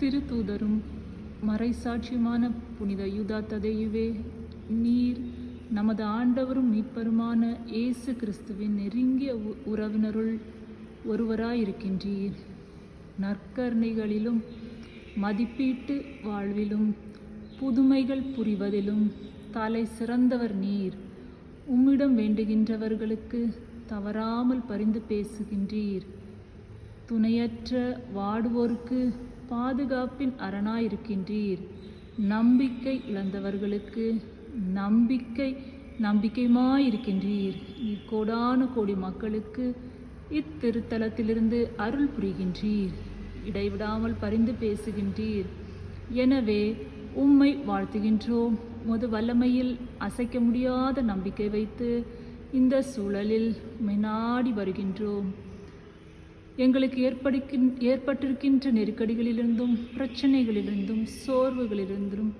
திருத்தூதரும் மறைசாட்சியுமான புனித யூதா ததையுவே நீர் நமது ஆண்டவரும் மீட்பருமான இயேசு கிறிஸ்துவின் நெருங்கிய உ- உறவினருள் ஒருவராயிருக்கின்றீர். நற்கருணைகளிலும் மதிப்பீட்டு வாழ்விலும் புதுமைகள் புரிவதிலும் தலை சிறந்தவர் நீர். உம்மிடம் வேண்டுகின்றவர்களுக்கு தவறாமல் பரிந்து பேசுகின்றீர். துணையற்ற வாடுவோருக்கு பாதுகாப்பின் அரணாயிருக்கின்றீர். நம்பிக்கை இழந்தவர்களுக்கு நம்பிக்கை நம்பிக்கையுமாயிருக்கின்றீர். இக்கோடான கோடி மக்களுக்கு இத்திருத்தலத்திலிருந்து அருள் புரிகின்றீர். இடைவிடாமல் பரிந்து பேசுகின்றீர். எனவே உம்மை வாழ்த்துகின்றோம். முது வல்லமையில் அசைக்க முடியாத நம்பிக்கை வைத்து இந்த சூழலில் மினாடி நாடி வருகின்றோம். எங்களுக்கு ஏற்படுகின் ஏற்பட்டிருக்கின்ற நெருக்கடிகளிலிருந்தும் பிரச்சனைகளிலிருந்தும் சோர்வுகளிலிருந்தும்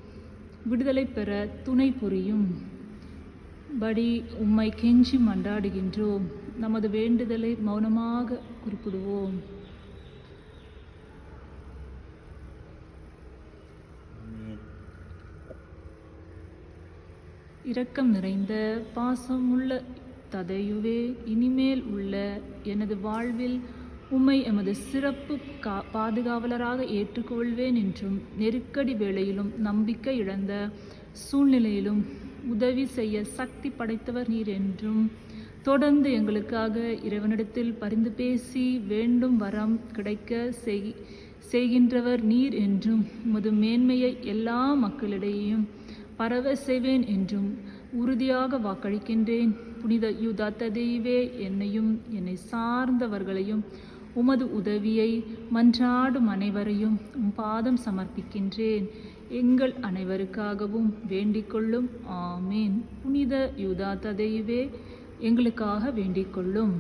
விடுதலை பெற துணை புரியும். படி உம்மை கெஞ்சி மன்றாடுகின்றோம். நமது வேண்டுதலை மௌனமாக குறிப்பிடுவோம். இரக்கம் நிறைந்த பாசமுள்ள ததையுவே இனிமேல் உள்ள எனது வாழ்வில் உம்மை எமது சிறப்பு கா பாதுகாவலராக ஏற்றுக்கொள்வேன் என்றும் நெருக்கடி வேளையிலும் நம்பிக்கை இழந்த சூழ்நிலையிலும் உதவி செய்ய சக்தி படைத்தவர் நீர் என்றும் தொடர்ந்து எங்களுக்காக இறைவனிடத்தில் பரிந்து பேசி வேண்டும் வரம் கிடைக்க செய் செய்கின்றவர் நீர் என்றும் உமது மேன்மையை எல்லா மக்களிடையேயும் பரவ செய்வேன் என்றும் உறுதியாக வாக்களிக்கின்றேன். புனித யூதா ததைவே என்னையும் என்னை சார்ந்தவர்களையும் உமது உதவியை மன்றாடும் அனைவரையும் உம் பாதம் சமர்ப்பிக்கின்றேன். எங்கள் அனைவருக்காகவும் வேண்டிக்கொள்ளும் ஆமேன். புனித யூதா ததைவே எங்களுக்காக வேண்டிக்கொள்ளும்